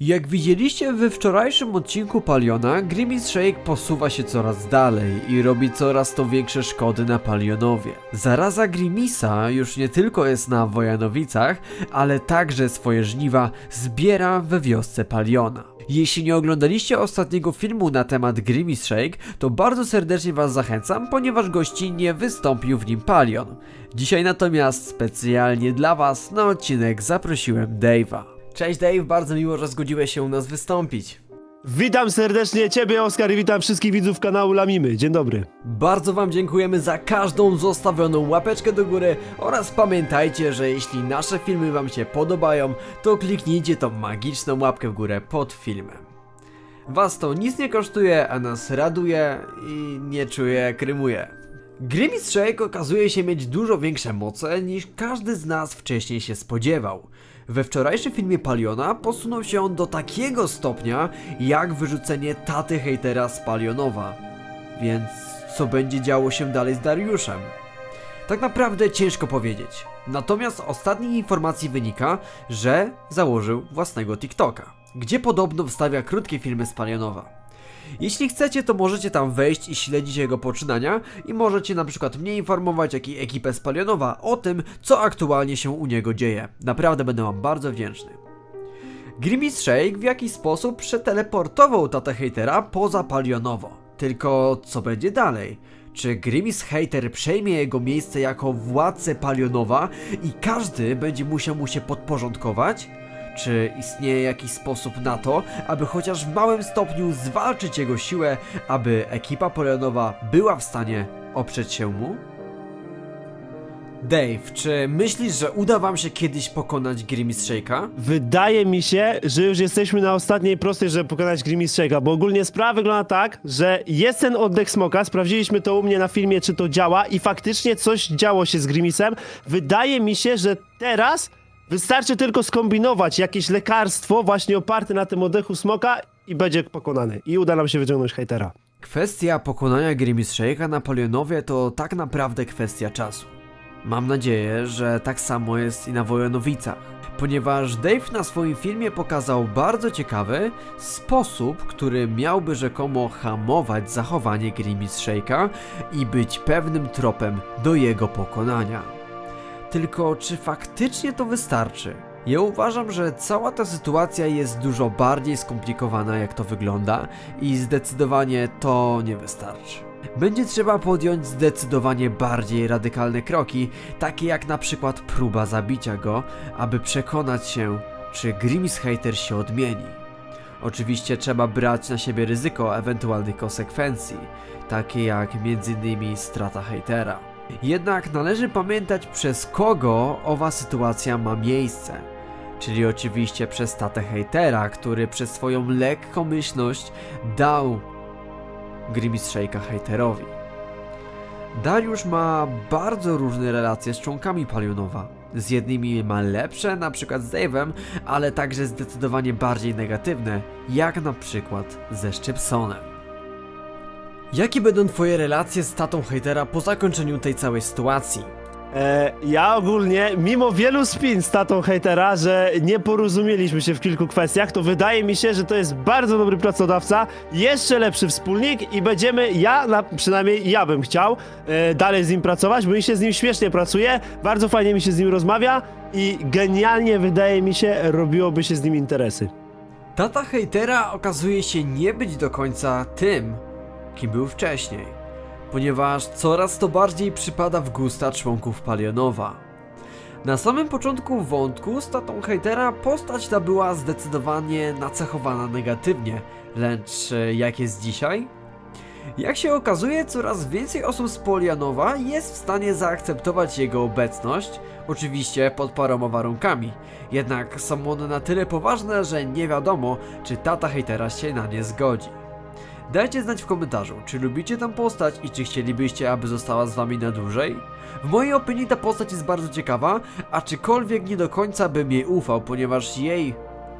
Jak widzieliście we wczorajszym odcinku Paliona, Grimace Shake posuwa się coraz dalej i robi coraz to większe szkody na Palionowie. Zaraza Grimisa już nie tylko jest na Wojanowicach, ale także swoje żniwa zbiera we wiosce Paliona. Jeśli nie oglądaliście ostatniego filmu na temat Grimace Shake, to bardzo serdecznie was zachęcam, ponieważ gościnnie wystąpił w nim Palion. Dzisiaj natomiast specjalnie dla was na odcinek zaprosiłem Dave'a. Cześć Dave, bardzo miło, że zgodziłeś się u nas wystąpić. Witam serdecznie Ciebie, Oskar, i witam wszystkich widzów kanału Lamimy. Dzień dobry. Bardzo Wam dziękujemy za każdą zostawioną łapeczkę do góry oraz pamiętajcie, że jeśli nasze filmy Wam się podobają, to kliknijcie tą magiczną łapkę w górę pod filmem. Was to nic nie kosztuje, a nas raduje i nie czuje jak rymuje. Grimace Shake okazuje się mieć dużo większe moce niż każdy z nas wcześniej się spodziewał. We wczorajszym filmie Paliona posunął się on do takiego stopnia, jak wyrzucenie taty hejtera z Palionowa. Więc co będzie działo się dalej z Dariuszem? Tak naprawdę ciężko powiedzieć. Natomiast z ostatnich informacji wynika, że założył własnego TikToka, gdzie podobno wstawia krótkie filmy z Palionowa. Jeśli chcecie, to możecie tam wejść i śledzić jego poczynania i możecie na przykład mnie informować, jak i ekipę z Palionowa o tym, co aktualnie się u niego dzieje. Naprawdę będę wam bardzo wdzięczny. Grimace Shake w jakiś sposób przeteleportował tatę hejtera poza Palionowo. Tylko co będzie dalej? Czy Grimace Hater przejmie jego miejsce jako władcę Palionowa i każdy będzie musiał mu się podporządkować? Czy istnieje jakiś sposób na to, aby chociaż w małym stopniu zwalczyć jego siłę, aby ekipa Palionowa była w stanie oprzeć się mu? Dave, czy myślisz, że uda wam się kiedyś pokonać Grimace Shake'a? Wydaje mi się, że już jesteśmy na ostatniej prostej, żeby pokonać Grimace Shake'a, bo ogólnie sprawa wygląda tak, że jest ten oddech smoka, sprawdziliśmy to u mnie na filmie, czy to działa i faktycznie coś działo się z Grimisem. Wydaje mi się, że teraz wystarczy tylko skombinować jakieś lekarstwo właśnie oparte na tym oddechu smoka i będzie pokonany. I uda nam się wyciągnąć hejtera. Kwestia pokonania Grimace Shake'a na Palionowie to tak naprawdę kwestia czasu. Mam nadzieję, że tak samo jest i na Wojanowicach, ponieważ Dave na swoim filmie pokazał bardzo ciekawy sposób, który miałby rzekomo hamować zachowanie Grimace Shake'a i być pewnym tropem do jego pokonania. Tylko czy faktycznie to wystarczy? Ja uważam, że cała ta sytuacja jest dużo bardziej skomplikowana jak to wygląda i zdecydowanie to nie wystarczy. Będzie trzeba podjąć zdecydowanie bardziej radykalne kroki, takie jak na przykład próba zabicia go, aby przekonać się, czy Grimace Hater się odmieni. Oczywiście trzeba brać na siebie ryzyko ewentualnych konsekwencji, takie jak m.in. strata hejtera. Jednak należy pamiętać przez kogo owa sytuacja ma miejsce. Czyli oczywiście przez tatę hejtera, który przez swoją lekkomyślność dał Grimace Shake'a hejterowi. Dariusz ma bardzo różne relacje z członkami Palionowa. Z jednymi ma lepsze, na przykład z Dave'em, ale także zdecydowanie bardziej negatywne, jak na przykład ze Szczypsonem. Jakie będą twoje relacje z tatą hejtera po zakończeniu tej całej sytuacji? E, ja ogólnie, mimo wielu spin z tatą hejtera, że nie porozumieliśmy się w kilku kwestiach, to wydaje mi się, że to jest bardzo dobry pracodawca, jeszcze lepszy wspólnik i będziemy, ja na, przynajmniej ja bym chciał e, dalej z nim pracować, bo mi się z nim śmiesznie pracuje, bardzo fajnie mi się z nim rozmawia i genialnie wydaje mi się robiłoby się z nim interesy. Tata hejtera okazuje się nie być do końca tym, kim był wcześniej, ponieważ coraz to bardziej przypada w gusta członków Palionowa. Na samym początku wątku z tatą hejtera postać ta była zdecydowanie nacechowana negatywnie, lecz e, jak jest dzisiaj? Jak się okazuje, coraz więcej osób z Polianowa jest w stanie zaakceptować jego obecność, oczywiście pod paroma warunkami. Jednak są one na tyle poważne, że nie wiadomo, czy tata hejtera się na nie zgodzi. Dajcie znać w komentarzu, czy lubicie tę postać i czy chcielibyście, aby została z wami na dłużej? W mojej opinii ta postać jest bardzo ciekawa, aczkolwiek nie do końca bym jej ufał, ponieważ jej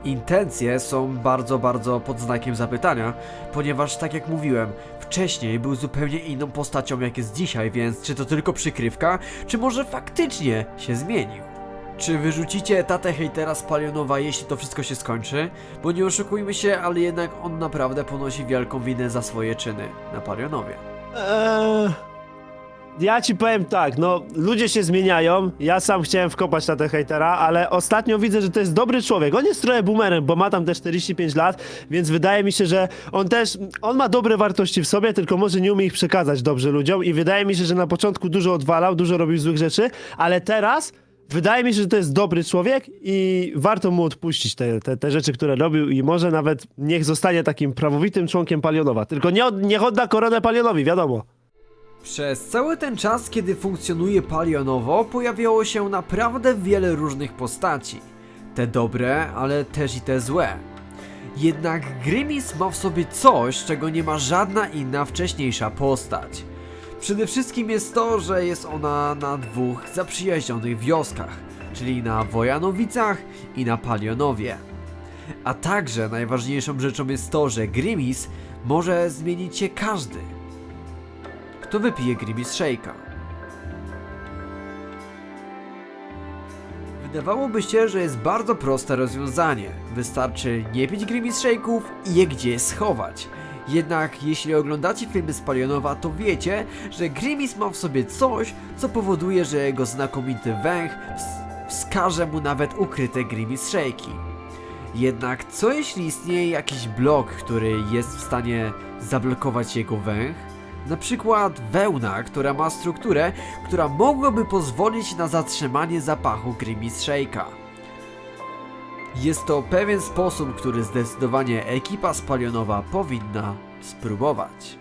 intencje są bardzo, bardzo pod znakiem zapytania, ponieważ tak jak mówiłem, wcześniej był zupełnie inną postacią jak jest dzisiaj, więc czy to tylko przykrywka, czy może faktycznie się zmienił? Czy wyrzucicie tatę hejtera z Palionowa, jeśli to wszystko się skończy? Bo nie oszukujmy się, ale jednak on naprawdę ponosi wielką winę za swoje czyny na Palionowie. Eee, ja ci powiem tak, no ludzie się zmieniają. Ja sam chciałem wkopać na ten hejtera, ale ostatnio widzę, że to jest dobry człowiek. On jest trochę boomerem, bo ma tam te 45 lat, więc wydaje mi się, że on też, on ma dobre wartości w sobie, tylko może nie umie ich przekazać dobrze ludziom i wydaje mi się, że na początku dużo odwalał, dużo robił złych rzeczy, ale teraz wydaje mi się, że to jest dobry człowiek i warto mu odpuścić te, te, te rzeczy, które robił i może nawet niech zostanie takim prawowitym członkiem Palionowa. Tylko nie od, niech odda koronę Palionowi, wiadomo. Przez cały ten czas, kiedy funkcjonuje Palionowo, pojawiało się naprawdę wiele różnych postaci. Te dobre, ale też i te złe. Jednak Grimis ma w sobie coś, czego nie ma żadna inna wcześniejsza postać. Przede wszystkim jest to, że jest ona na dwóch zaprzyjaźnionych wioskach, czyli na Wojanowicach i na Palionowie. A także najważniejszą rzeczą jest to, że Grimis może zmienić się każdy. Kto wypije Grimis Shake'a? Wydawałoby się, że jest bardzo proste rozwiązanie. Wystarczy nie pić Grimis Shake'ów i je gdzieś schować. Jednak jeśli oglądacie filmy z to wiecie, że Grimis ma w sobie coś, co powoduje, że jego znakomity węch ws- wskaże mu nawet ukryte Grimis Shake'i. Jednak co jeśli istnieje jakiś blok, który jest w stanie zablokować jego węch? Na przykład wełna, która ma strukturę, która mogłaby pozwolić na zatrzymanie zapachu Grimis Shake'a. Jest to pewien sposób, który zdecydowanie ekipa Spalionowa powinna spróbować.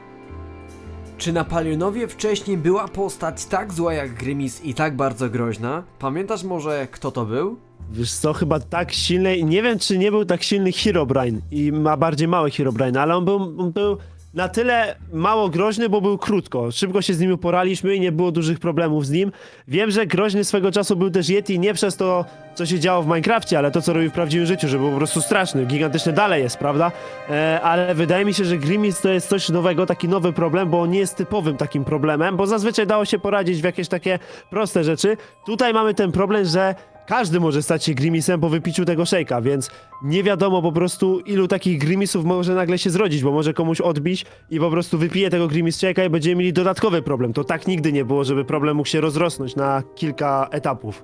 Czy na Palionowie wcześniej była postać tak zła jak Grimis i tak bardzo groźna? Pamiętasz może kto to był? Wiesz co, chyba tak silny, nie wiem czy nie był tak silny Herobrine i ma bardziej mały Herobrine, ale on był, on był na tyle mało groźny, bo był krótko. Szybko się z nim uporaliśmy i nie było dużych problemów z nim. Wiem, że groźny swego czasu był też Yeti, nie przez to, co się działo w Minecrafcie, ale to, co robił w prawdziwym życiu, że był po prostu straszny, gigantyczny dalej jest, prawda? E, ale wydaje mi się, że Grimis to jest coś nowego, taki nowy problem, bo on nie jest typowym takim problemem, bo zazwyczaj dało się poradzić w jakieś takie proste rzeczy. Tutaj mamy ten problem, że każdy może stać się Grimisem po wypiciu tego szejka, więc nie wiadomo po prostu ilu takich Grimisów może nagle się zrodzić, bo może komuś odbić i po prostu wypije tego Grimis szejka i będziemy mieli dodatkowy problem. To tak nigdy nie było, żeby problem mógł się rozrosnąć na kilka etapów.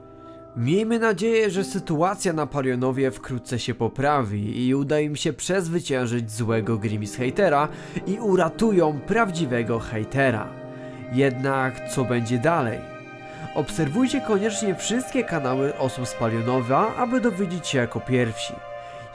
Miejmy nadzieję, że sytuacja na Palionowie wkrótce się poprawi i uda im się przezwyciężyć złego Grimis hejtera i uratują prawdziwego hejtera. Jednak co będzie dalej? Obserwujcie koniecznie wszystkie kanały osób z Palionowa, aby dowiedzieć się jako pierwsi.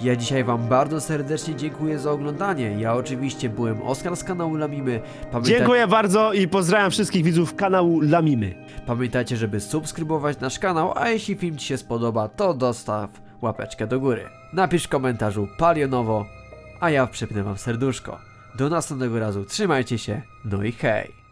Ja dzisiaj wam bardzo serdecznie dziękuję za oglądanie. Ja oczywiście byłem Oskar z kanału Lamimy. Pamiętaj- Dziękuję bardzo i pozdrawiam wszystkich widzów kanału Lamimy. Pamiętajcie, żeby subskrybować nasz kanał, a jeśli film Ci się spodoba, to dostaw łapeczkę do góry. Napisz w komentarzu palionowo, a ja przypnę Wam serduszko. Do następnego razu, trzymajcie się, no i hej!